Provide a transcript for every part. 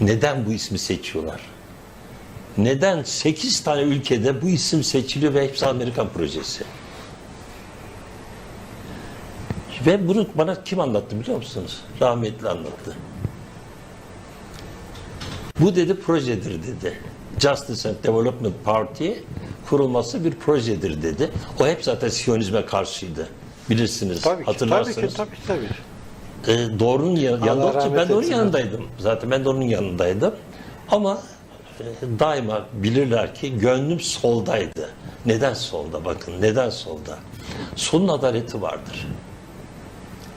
Neden bu ismi seçiyorlar? Neden 8 tane ülkede bu isim seçiliyor ve hepsi Amerikan projesi? Ve bunu bana kim anlattı biliyor musunuz? Rahmetli anlattı. Bu dedi projedir dedi. Justice and Development Party kurulması bir projedir dedi. O hep zaten Siyonizme karşıydı. Bilirsiniz, Tabii ki, tabii hatırlarsınız. ki, tabii ki, tabii. Ee, doğrunun yan- yanında ben de onun yanındaydım. Zaten ben de onun yanındaydım. Ama e, daima bilirler ki gönlüm soldaydı. Neden solda bakın neden solda? Solun adaleti vardır.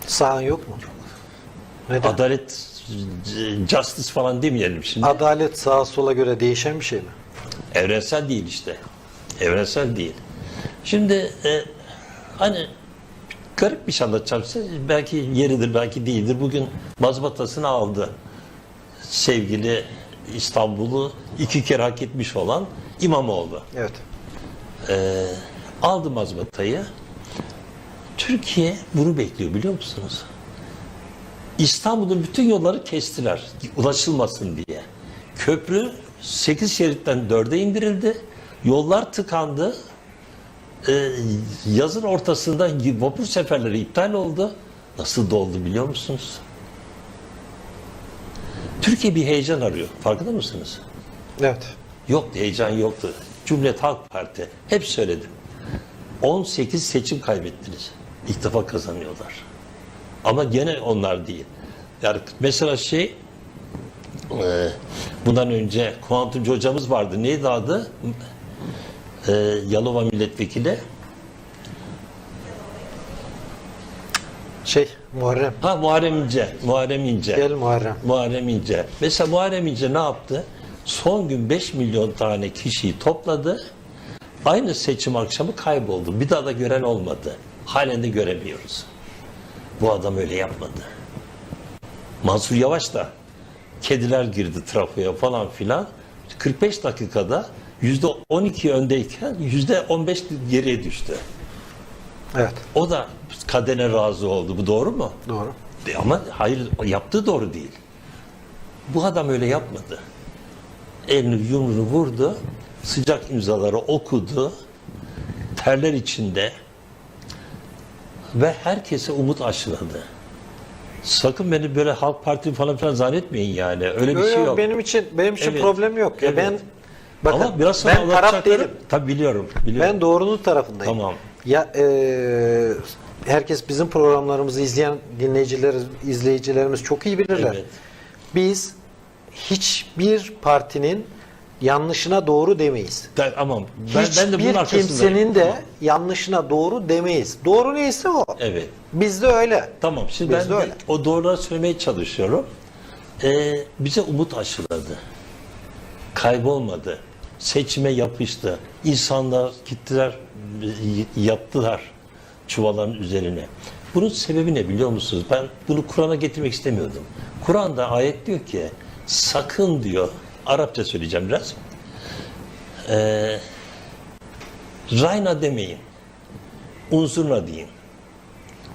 Sağın yok mu? Neden? Adalet, e, justice falan demeyelim şimdi. Adalet sağa sola göre değişen bir şey mi? Evrensel değil işte. Evrensel değil. Şimdi e, hani garip bir şey anlatacağım size. Belki yeridir, belki değildir. Bugün mazbatasını aldı. Sevgili İstanbul'u iki kere hak etmiş olan İmamoğlu. Evet. Aldı mazbatayı. Türkiye bunu bekliyor biliyor musunuz? İstanbul'un bütün yolları kestiler ulaşılmasın diye. Köprü 8 şeritten 4'e indirildi. Yollar tıkandı. Ee, yazın ortasında vapur seferleri iptal oldu. Nasıl doldu biliyor musunuz? Türkiye bir heyecan arıyor. Farkında mısınız? Evet. Yok heyecan yoktu. Cumhuriyet Halk Parti. Hep söyledim. 18 seçim kaybettiniz. İlk defa kazanıyorlar. Ama gene onlar değil. Yani mesela şey e, bundan önce kuantumcu hocamız vardı. Neydi adı? E, Yalova milletvekili. Şey, Muharrem. Ha Muharrem İnce. Muharrem İnce. Gel Muharrem. Muharrem İnce. Mesela Muharrem İnce ne yaptı? Son gün 5 milyon tane kişiyi topladı. Aynı seçim akşamı kayboldu. Bir daha da gören olmadı. Halen de göremiyoruz. Bu adam öyle yapmadı. Mansur Yavaş da kediler girdi trafoya falan filan. 45 dakikada yüzde 12 öndeyken yüzde 15 geriye düştü. Evet. O da kadene razı oldu. Bu doğru mu? Doğru. De Ama hayır yaptığı doğru değil. Bu adam öyle yapmadı. Elini yumruğunu vurdu. Sıcak imzaları okudu. Terler içinde ve herkese umut aşıladı. Sakın beni böyle Halk Parti falan filan zannetmeyin yani. Öyle bir Yok, şey yok, yok. Benim için benim için Evet. problem yok. Ya Evet. Ben bakın Ama biraz sonra ben taraf değilim. Tabii biliyorum. biliyorum. Ben doğrunun tarafındayım. Tamam. Ya e, herkes bizim programlarımızı izleyen dinleyicilerimiz, izleyicilerimiz çok iyi bilirler. Evet. Biz hiçbir partinin yanlışına doğru demeyiz. Ben, aman ben, ben de bunun Hiçbir kimsenin de Tamam. yanlışına doğru demeyiz. Doğru neyse o. Evet. Bizde öyle. Tamam şimdi Biz ben de de öyle. o doğruları söylemeye çalışıyorum. Ee, bize umut aşıladı. Kaybolmadı. Seçime yapıştı. İnsanlar gittiler, y- yattılar çuvalların üzerine. Bunun sebebi ne biliyor musunuz? Ben bunu Kur'an'a getirmek istemiyordum. Kur'an'da ayet diyor ki sakın diyor, Arapça söyleyeceğim biraz. Ee, Rayna demeyin. Unzurna deyin.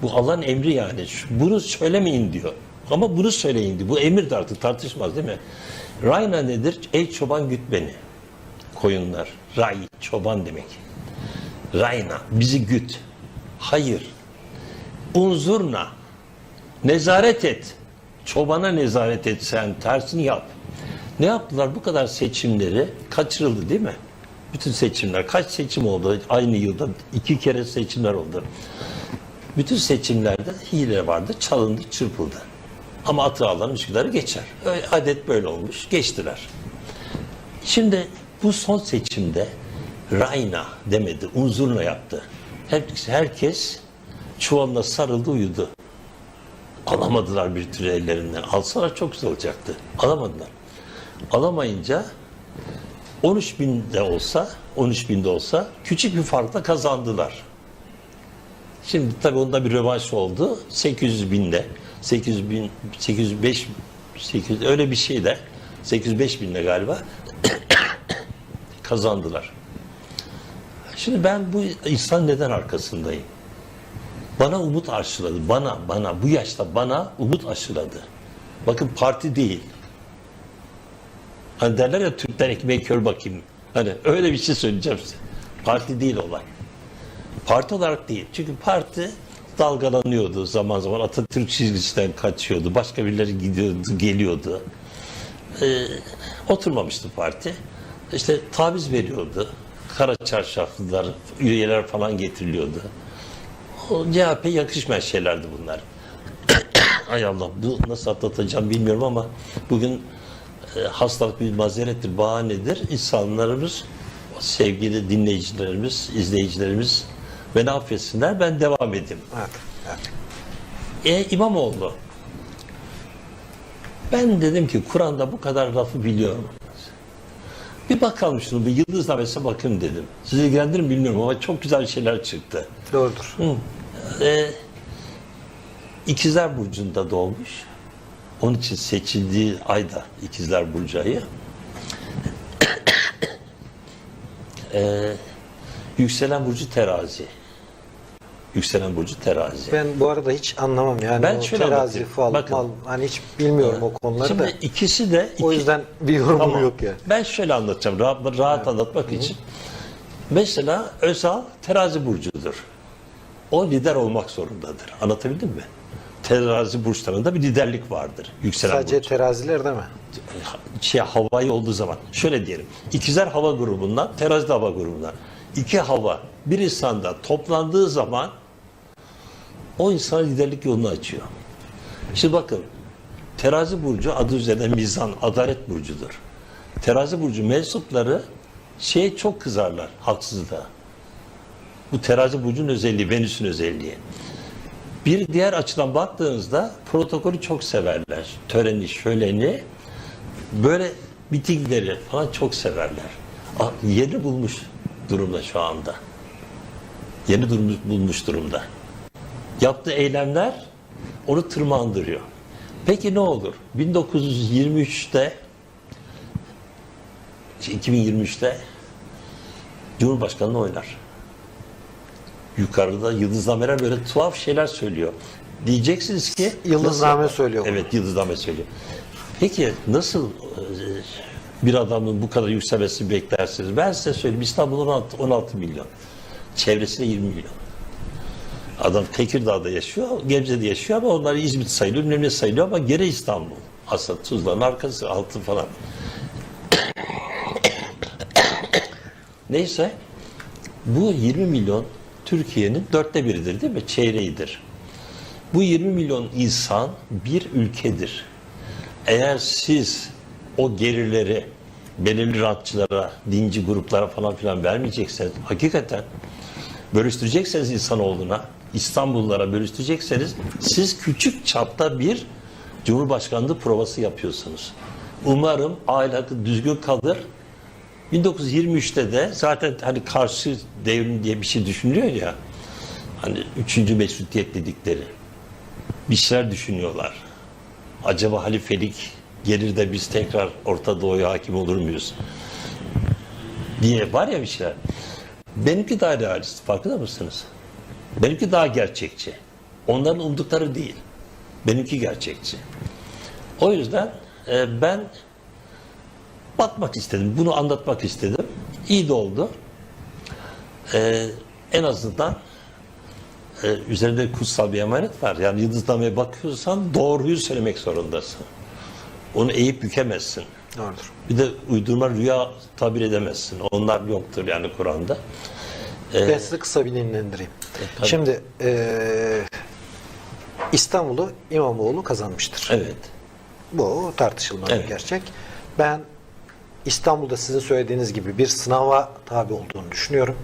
Bu Allah'ın emri yani. Bunu söylemeyin diyor. Ama bunu söyleyin diyor. Bu emir de artık tartışmaz değil mi? Rayna nedir? Ey çoban güt beni. Koyunlar. Ray, çoban demek. Rayna, bizi güt. Hayır. Unzurna. Nezaret et. Çobana nezaret et sen. Tersini yap. Ne yaptılar? Bu kadar seçimleri kaçırıldı değil mi? Bütün seçimler. Kaç seçim oldu? Aynı yılda iki kere seçimler oldu. Bütün seçimlerde hile vardı, çalındı, çırpıldı. Ama atı alan Üsküdar'ı geçer. Öyle, adet böyle olmuş, geçtiler. Şimdi bu son seçimde Rayna demedi, Unzurna yaptı. Herkes, herkes çuvalına sarıldı, uyudu. Alamadılar bir türlü ellerinden. Alsalar çok güzel olacaktı. Alamadılar. Alamayınca 13 binde olsa, 13 binde olsa küçük bir farkla kazandılar. Şimdi tabii onda bir rövanş oldu. 800 binde, 800 bin, 805, 800, öyle bir şey de 805 binde galiba kazandılar. Şimdi ben bu insan neden arkasındayım? Bana umut aşıladı. Bana, bana, bu yaşta bana umut aşıladı. Bakın parti değil. Hani derler ya Türkler ekmeği kör bakayım. Hani öyle bir şey söyleyeceğim size. Parti değil olay. Parti olarak değil. Çünkü parti dalgalanıyordu zaman zaman Atatürk çizgisinden kaçıyordu. Başka birileri gidiyordu, geliyordu. Ee, oturmamıştı parti. İşte taviz veriyordu. Kara çarşaflılar, üyeler falan getiriliyordu. O CHP yakışmayan şeylerdi bunlar. Ay Allah bu nasıl atlatacağım bilmiyorum ama bugün e, hastalık bir mazerettir, bahanedir. İnsanlarımız, sevgili dinleyicilerimiz, izleyicilerimiz beni affetsinler ben devam edeyim. Evet. evet. E İmamoğlu. Ben dedim ki Kur'an'da bu kadar lafı biliyorum. Bir bakalım şunu bir yıldız nabesine bakın dedim. Sizi ilgilendirir mi bilmiyorum ama çok güzel şeyler çıktı. Doğrudur. E, İkizler Burcu'nda doğmuş. Onun için seçildiği ayda İkizler Burcu ayı. E, yükselen Burcu terazi. Yükselen Burcu terazi. Ben bu arada hiç anlamam yani Ben o şöyle terazi anlatayım. fal, Bakın. mal hani hiç bilmiyorum o konuları Şimdi da. ikisi de O iki- yüzden bir yorumum Tamam. yok yani. Ben şöyle anlatacağım rahat, rahat anlatmak için. Mesela Özal terazi burcudur. O lider olmak zorundadır. Anlatabildim mi? Terazi burçlarında bir liderlik vardır. Yükselen Sadece burç. teraziler değil mi? Şey, havayı olduğu zaman. Şöyle diyelim. İkizler hava grubundan, terazi de hava grubundan. İki hava bir insanda toplandığı zaman o insana liderlik yolunu açıyor. Şimdi bakın terazi burcu adı üzerinde mizan, adalet burcudur. Terazi burcu mensupları şeye çok kızarlar haksızlığa. Bu terazi burcunun özelliği, Venüs'ün özelliği. Bir diğer açıdan baktığınızda protokolü çok severler. Töreni, şöleni, böyle mitingleri falan çok severler. Ah, Yeni bulmuş durumda şu anda. Yeni durmuş, bulmuş durumda. Yaptığı eylemler onu tırmandırıyor. Peki ne olur? 1923'te 2023'te Cumhurbaşkanı'nı oynar. Yukarıda yıldıznameler böyle tuhaf şeyler söylüyor. Diyeceksiniz ki Yıldızname nasıl- söylüyor bunu. Evet yıldızname söylüyor. Peki nasıl e, bir adamın bu kadar yükselmesini beklersiniz? Ben size söyleyeyim İstanbul 16, 16 milyon. Çevresinde 20 milyon. Adam Tekirdağ'da yaşıyor, Gebze'de yaşıyor ama onlar İzmit sayılıyor, ne sayılıyor ama gene İstanbul. Aslında Tuzla'nın arkası, altı falan. Neyse, bu 20 milyon Türkiye'nin dörtte biridir değil mi? Çeyreğidir. Bu 20 milyon insan bir ülkedir. Eğer siz o gelirleri belirli rantçılara, dinci gruplara falan filan vermeyecekseniz, hakikaten bölüştürecekseniz insanoğluna, İstanbullulara bölüştürecekseniz siz küçük çapta bir Cumhurbaşkanlığı provası yapıyorsunuz. Umarım aile hakkı düzgün kalır. 1923'te de zaten hani karşı devrim diye bir şey düşünülüyor ya. Hani üçüncü meşrutiyet dedikleri. Bir şeyler düşünüyorlar. Acaba halifelik gelir de biz tekrar Orta Doğu'ya hakim olur muyuz? Diye var ya bir şeyler. Benimki daha realist. Farkında mısınız? Benimki daha gerçekçi. Onların umdukları değil. Benimki gerçekçi. O yüzden e, ben bakmak istedim. Bunu anlatmak istedim. İyi de oldu. E, en azından e, üzerinde kutsal bir emanet var. Yani yıldıznameye bakıyorsan doğruyu söylemek zorundasın. Onu eğip bükemezsin. Doğrudur. Bir de uydurma rüya tabir edemezsin. Onlar yoktur yani Kur'an'da. Ben size kısa bir dinlendireyim. Tabii. Şimdi eee, İstanbul'u İmamoğlu kazanmıştır. Evet. Bu tartışılmaz Evet. bir gerçek. Ben İstanbul'da sizin söylediğiniz gibi bir sınava tabi olduğunu düşünüyorum.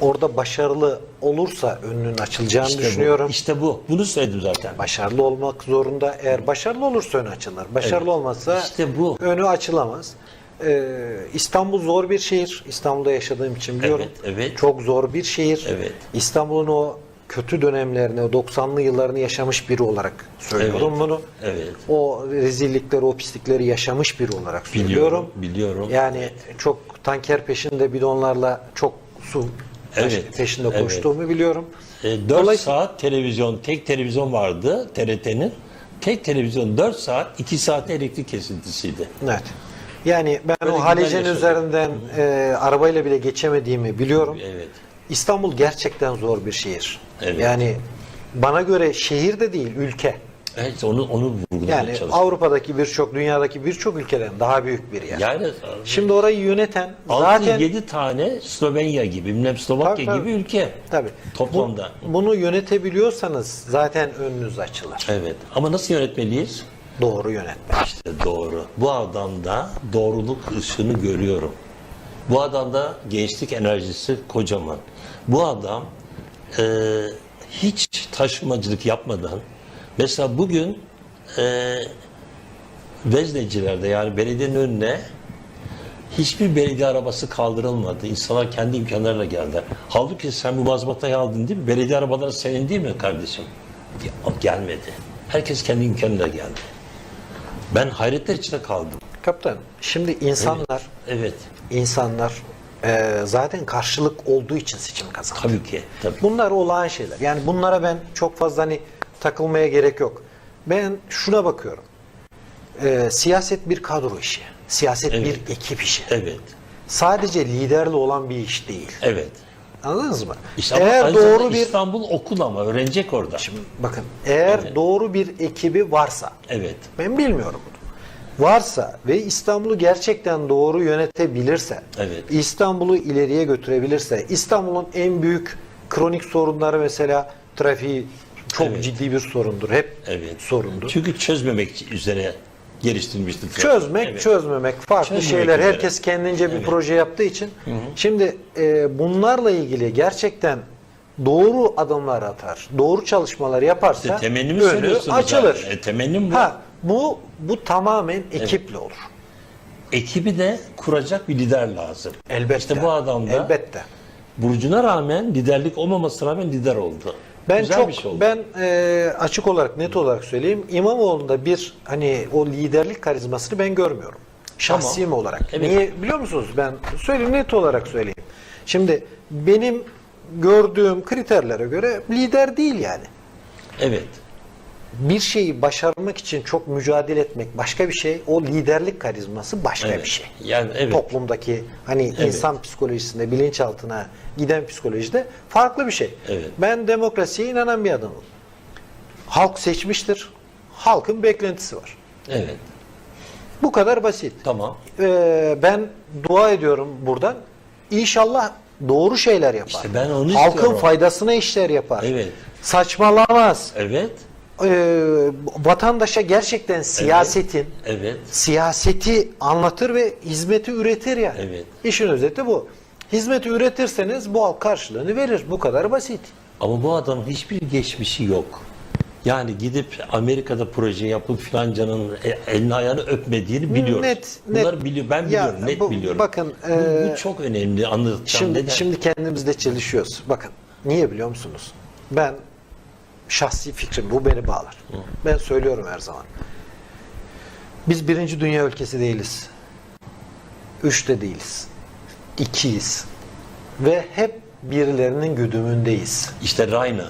Orada başarılı olursa önünün açılacağını İşte düşünüyorum. bu. İşte bu. Bunu söyledim zaten. Başarılı olmak zorunda. Eğer başarılı olursa önü açılır. Başarılı Evet. olmazsa İşte bu. önü açılamaz. Ee, İstanbul zor bir şehir. İstanbul'da yaşadığım için biliyorum. Evet, evet. Çok zor bir şehir. Evet. İstanbul'un o kötü dönemlerini, o 90'lı yıllarını yaşamış biri olarak söylüyorum Evet. bunu. Evet. O rezillikleri, o pislikleri yaşamış biri olarak söylüyorum. Biliyorum, biliyorum. Yani çok tanker peşinde bidonlarla çok su Evet, peşinde evet. koştuğumu biliyorum. E, 4 Dolayısıyla- saat televizyon, tek televizyon vardı TRT'nin. Tek televizyon 4 saat, 2 saat elektrik kesintisiydi. Evet. Yani ben Böyle o Halice'nin üzerinden e, arabayla bile geçemediğimi biliyorum. Evet. İstanbul gerçekten zor bir şehir. Evet. Yani bana göre şehir de değil, ülke. Evet onu onu vurgulamaya Yani çalıştım. Avrupa'daki birçok, dünyadaki birçok ülkeden daha büyük bir yer. Yani Şimdi orayı yöneten 6 zaten 7 tane Slovenya gibi, bilmem Slovakya tabii. gibi ülke. tabii Toplamda. Bu- bunu yönetebiliyorsanız zaten önünüz açılır. Evet. Ama nasıl yönetmeliyiz? Doğru yönetmek. İşte doğru. Bu adamda doğruluk ışığını görüyorum. Bu adamda gençlik enerjisi kocaman. Bu adam e, hiç taşımacılık yapmadan mesela bugün e, veznecilerde yani belediyenin önüne hiçbir belediye arabası kaldırılmadı. İnsanlar kendi imkanlarıyla geldiler. Halbuki sen bu mazbatayı aldın değil mi? Belediye arabaları senin değil mi kardeşim? Gelmedi. Herkes kendi imkanıyla geldi. Ben hayretler içinde kaldım. Kaptan, şimdi insanlar Evet. insanlar e, zaten karşılık olduğu için seçim kazandı. Tabii ki. Tabii. Bunlar olağan şeyler. Yani bunlara ben çok fazla hani takılmaya gerek yok. Ben şuna bakıyorum. E, siyaset bir kadro işi. Siyaset Evet. bir ekip işi. Evet. Sadece liderle olan bir iş değil. Evet. Anladınız mı? Ama eğer doğru bir İstanbul okul ama öğrenecek orada. bakın eğer Evet. doğru bir ekibi varsa Evet. ben bilmiyorum bunu. Varsa ve İstanbul'u gerçekten doğru yönetebilirse, Evet. İstanbul'u ileriye götürebilirse, İstanbul'un en büyük kronik sorunları mesela trafiği çok Evet. ciddi bir sorundur. Hep Evet. sorundur. Çünkü çözmemek üzere geliştirilmiştir. Çözmek, Evet. çözmemek farklı Çözmemek şeyler. üzere. Herkes kendince bir Evet. proje yaptığı için. Şimdi e, bunlarla ilgili gerçekten doğru adımlar atar, doğru çalışmalar yaparsa İşte temennimi önü açılır. zaten. E, temennim bu. Ha, bu bu tamamen ekiple olur. Ekibi de kuracak bir lider lazım. Elbette. İşte bu adam da Elbette. Burcu'na rağmen liderlik olmamasına rağmen lider oldu. Ben Güzel çok bir şey oldu. ben e, açık olarak net olarak söyleyeyim. İmamoğlu'nda bir hani o liderlik karizmasını ben görmüyorum. Şahsiyim olarak. Evet. Niye biliyor musunuz? Ben söyleyeyim net olarak söyleyeyim. Şimdi benim gördüğüm kriterlere göre lider değil yani. Evet. Bir şeyi başarmak için çok mücadele etmek başka bir şey. O liderlik karizması başka evet. bir şey. Yani evet. Toplumdaki hani insan psikolojisinde, bilinçaltına giden psikolojide farklı bir şey. Evet. Ben demokrasiye inanan bir adamım. Halk seçmiştir. Halkın beklentisi var. Evet. Bu kadar basit. Tamam. Ee, ben dua ediyorum buradan. İnşallah doğru şeyler yapar. İşte ben onu Halkın istiyorum. faydasına işler yapar. Evet. Saçmalamaz. Evet. Ee, vatandaşa gerçekten siyasetin Evet. siyaseti anlatır ve hizmeti üretir yani. Evet. İşin özeti bu. Hizmeti üretirseniz bu halk karşılığını verir. Bu kadar basit. Ama bu adamın hiçbir geçmişi yok. Yani gidip Amerika'da proje yapıp filancanın e- elini ayağını öpmediğini biliyoruz. Net, net. Bunları biliyor. Ben Ya, biliyorum. net bu- biliyorum. bakın, bu, e, bu çok önemli anlatacağım. Şimdi Neden? şimdi kendimizde çelişiyoruz. Bakın niye biliyor musunuz? Ben şahsi fikrim bu beni bağlar. Ben söylüyorum her zaman. Biz birinci dünya ülkesi değiliz. Üç de değiliz. İkiyiz. Ve hep birilerinin güdümündeyiz. İşte Rayna.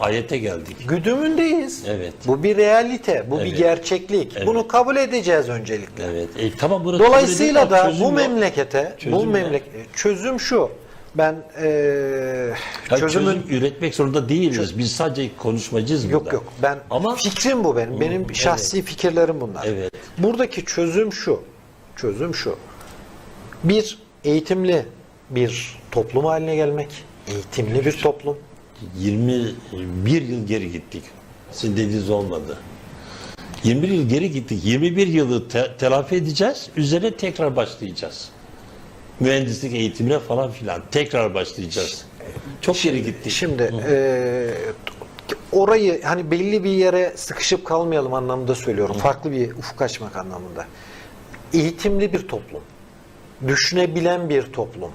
Ayete geldik. Güdümündeyiz. Evet. Bu bir realite, bu bir Evet. gerçeklik. Evet. Bunu kabul edeceğiz öncelikle. Evet. E, tamam bunu Dolayısıyla da bu memlekete, Çözüm bu ne? memleket çözüm şu. Ben Hayır, çözümün çözüm üretmek zorunda değiliz. Biz sadece konuşmacıyız burada. yok yok. Ben Ama fikrim bu benim. Benim şahsi fikirlerim bunlar. Evet. Buradaki çözüm şu. Çözüm şu. Bir eğitimli bir toplum haline gelmek. Eğitimli bir toplum. 21 yıl geri gittik. Sizin dediğiniz olmadı. 21 yıl geri gittik. 21 yılı te- telafi edeceğiz. Üzerine tekrar başlayacağız. Mühendislik eğitimine falan filan. Tekrar başlayacağız. Çok geri gittik. Şimdi eee, orayı hani belli bir yere sıkışıp kalmayalım anlamında söylüyorum. Farklı bir ufuk açmak anlamında. Eğitimli bir toplum. Düşünebilen bir toplum.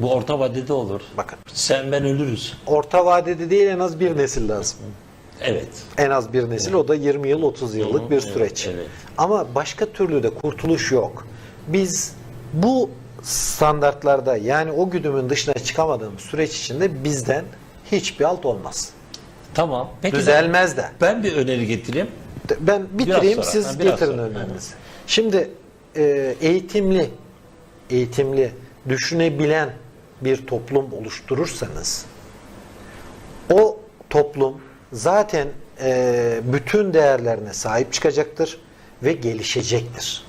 Bu orta vadede olur. Bakın Sen ben ölürüz. orta vadede değil en az bir nesil lazım. Evet. En az bir nesil o da 20 yıl 30 yıllık Hı hı, bir evet, süreç. evet. Ama başka türlü de kurtuluş yok. Biz bu standartlarda yani o güdümün dışına çıkamadığımız süreç içinde bizden hiçbir alt olmaz. Tamam. Peki Düzelmez de. Ben bir öneri getireyim. Ben bitireyim sonra, siz biraz getirin sonra. önlerinizi. Şimdi e, eğitimli, eğitimli, düşünebilen bir toplum oluşturursanız o toplum zaten e, bütün değerlerine sahip çıkacaktır ve gelişecektir.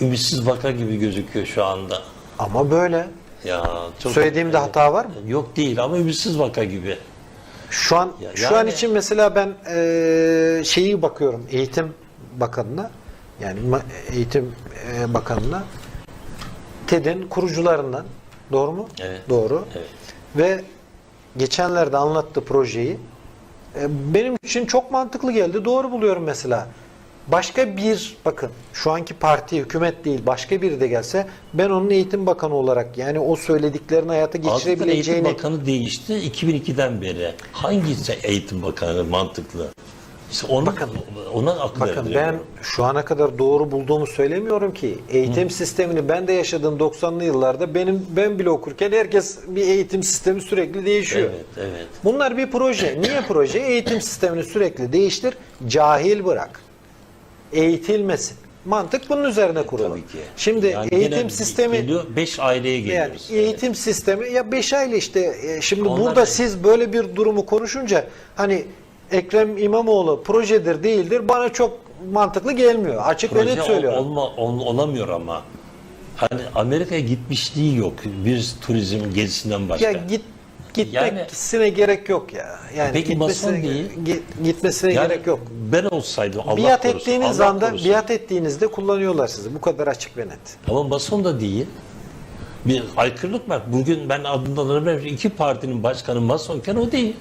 Ümitsiz vaka gibi gözüküyor şu anda. Ama böyle. Ya çok Söylediğimde hata var mı? Yok değil ama ümitsiz vaka gibi. Şu an Ya şu an yani- için mesela ben e, şeyi bakıyorum Eğitim Bakanı'na yani Eğitim e, Bakanı'na TED'in kurucularından doğru mu? Evet. Doğru. Evet. Ve geçenlerde anlattığı projeyi e, benim için çok mantıklı geldi. Doğru buluyorum mesela. Başka bir bakın şu anki parti hükümet değil başka biri de gelse ben onun eğitim bakanı olarak yani o söylediklerini hayata Aslında Eğitim geçirebileceğini Bakanı değişti 2002'den beri. Hangisi Eğitim Bakanı mantıklı? İşte onu, Bakın, ona akıl Bakın ben şu ana kadar doğru bulduğumu söylemiyorum ki. Eğitim sistemini ben de yaşadığım 90'lı yıllarda benim ben bile okurken herkes bir eğitim sistemi sürekli değişiyor. Evet, evet. Bunlar bir proje. Niye proje? Eğitim sistemini sürekli değiştir, cahil bırak. Eğitilmesin. Mantık bunun üzerine kurulu. Tabii ki. Şimdi Yani eğitim sistemi geliyor, beş aileye yani geliyoruz. eğitim sistemi ya 5 ayla işte e, şimdi Onlar burada da- siz böyle bir durumu konuşunca hani Ekrem İmamoğlu projedir değildir bana çok mantıklı gelmiyor. Açık ve Proje net söylüyorum. ol- olma, ol- olamıyor ama. Hani Amerika'ya gitmişliği yok. Bir turizm gezisinden başka. ya git gitmek Yani- gitmesine gerek yok ya. Yani Peki gitmesine, değil. gi- gitmesine Yani gerek yok. Ben olsaydım Allah biat korusun. ettiğiniz Allah anda korusun. biat ettiğinizde kullanıyorlar sizi. Bu kadar açık ve net. Ama mason da değil. Bir aykırılık var. Bugün ben adından alabilirim. iki partinin başkanı masonken o değil.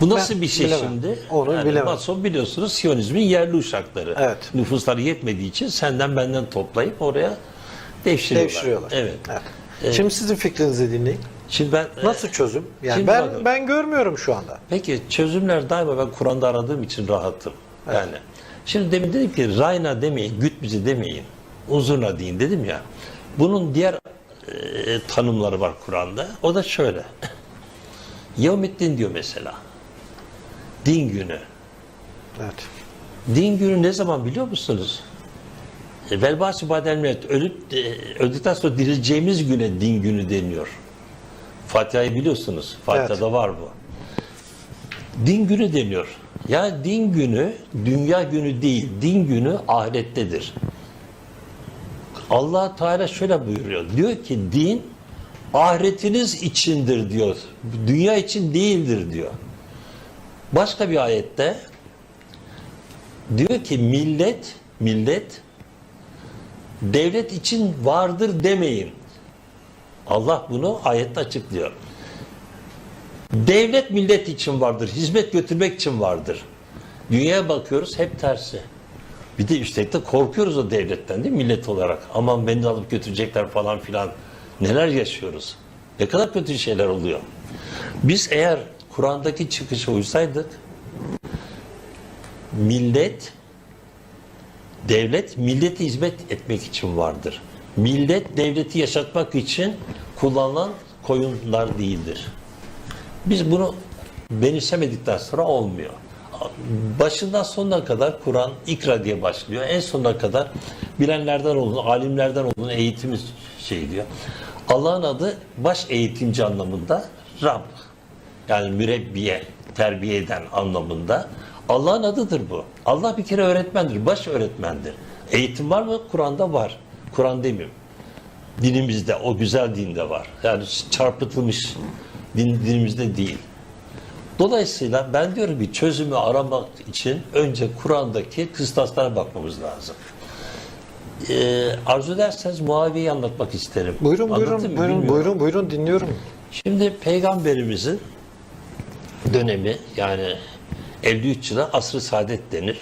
Bu nasıl Ben bir şey bilemem. şimdi? Onu bilemem. Mason biliyorsunuz Siyonizmin yerli uşakları. Evet. Nüfusları yetmediği için senden benden toplayıp oraya devşiriyorlar. Devşiriyorlar. Evet. Evet. Şimdi sizin fikrinizi dinleyin. Şimdi ben Nasıl çözüm? Yani Şimdi ben bakın. ben görmüyorum şu anda. Peki çözümler daima ben Kur'an'da aradığım için rahatım. Yani şimdi demin dedim ki Rayna demeyin, güt bizi demeyin. Uzurna deyin dedim ya. Bunun diğer e, tanımları var Kur'an'da. O da şöyle. Yevmiddin diyor mesela. Din günü. Evet. Din günü ne zaman biliyor musunuz? E, Velbasi badelmet ölüp e, öldükten sonra dirileceğimiz güne din günü deniyor. Fatiha'yı biliyorsunuz. Fatiha'da var bu. Din günü deniyor. Ya din günü dünya günü değil. Din günü ahirettedir. Allah Teala şöyle buyuruyor. Diyor ki din ahiretiniz içindir diyor. Dünya için değildir diyor. Başka bir ayette diyor ki millet millet devlet için vardır demeyin. Allah bunu ayette açıklıyor. Devlet millet için vardır, hizmet götürmek için vardır. Dünyaya bakıyoruz hep tersi. Bir de üstelik de korkuyoruz o devletten değil mi millet olarak? Aman beni alıp götürecekler falan filan. Neler yaşıyoruz? Ne kadar kötü şeyler oluyor. Biz eğer Kur'an'daki çıkışa uysaydık millet devlet milleti hizmet etmek için vardır. Millet devleti yaşatmak için kullanılan koyunlar değildir. Biz bunu benimsemedikten sonra olmuyor. Başından sonuna kadar Kur'an ikra diye başlıyor. En sonuna kadar bilenlerden olun, alimlerden olun, eğitimi şey diyor. Allah'ın adı baş eğitimci anlamında Rab. Yani mürebbiye, terbiye eden anlamında. Allah'ın adıdır bu. Allah bir kere öğretmendir, baş öğretmendir. Eğitim var mı? Kur'an'da var. Kur'an demiyorum dinimizde, o güzel dinde var. Yani çarpıtılmış din, dinimizde değil. Dolayısıyla ben diyorum ki çözümü aramak için önce Kur'an'daki kıstaslara bakmamız lazım. Ee, arzu ederseniz Muaviye'yi anlatmak isterim. Buyurun buyurun Anlatayım buyurun bilmiyorum. buyurun buyurun dinliyorum. Şimdi peygamberimizin dönemi yani 53 yıla asr-ı saadet denir.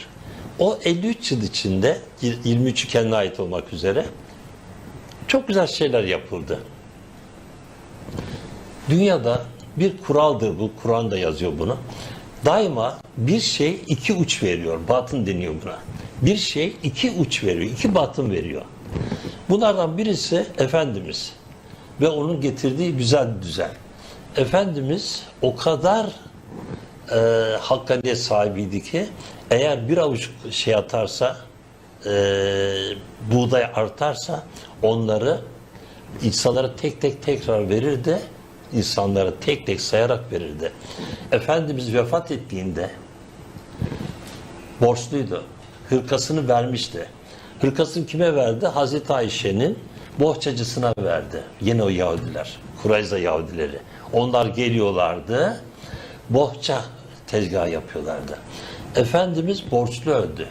O 53 yıl içinde 23'ü kendine ait olmak üzere çok güzel şeyler yapıldı. Dünyada bir kuraldır bu, Kur'an da yazıyor bunu. Daima bir şey iki uç veriyor, batın deniyor buna. Bir şey iki uç veriyor, iki batın veriyor. Bunlardan birisi Efendimiz ve onun getirdiği güzel düzen. Efendimiz o kadar e, hakkaniyet sahibiydi ki Eğer bir avuç şey atarsa, e, buğday artarsa onları insanlara tek tek tekrar verirdi. insanlara tek tek sayarak verirdi. Efendimiz vefat ettiğinde borçluydu. Hırkasını vermişti. Hırkasını kime verdi? Hazreti Ayşe'nin bohçacısına verdi. Yine o Yahudiler. Kurayza Yahudileri. Onlar geliyorlardı. Bohça tezgahı yapıyorlardı. Efendimiz borçlu öldü.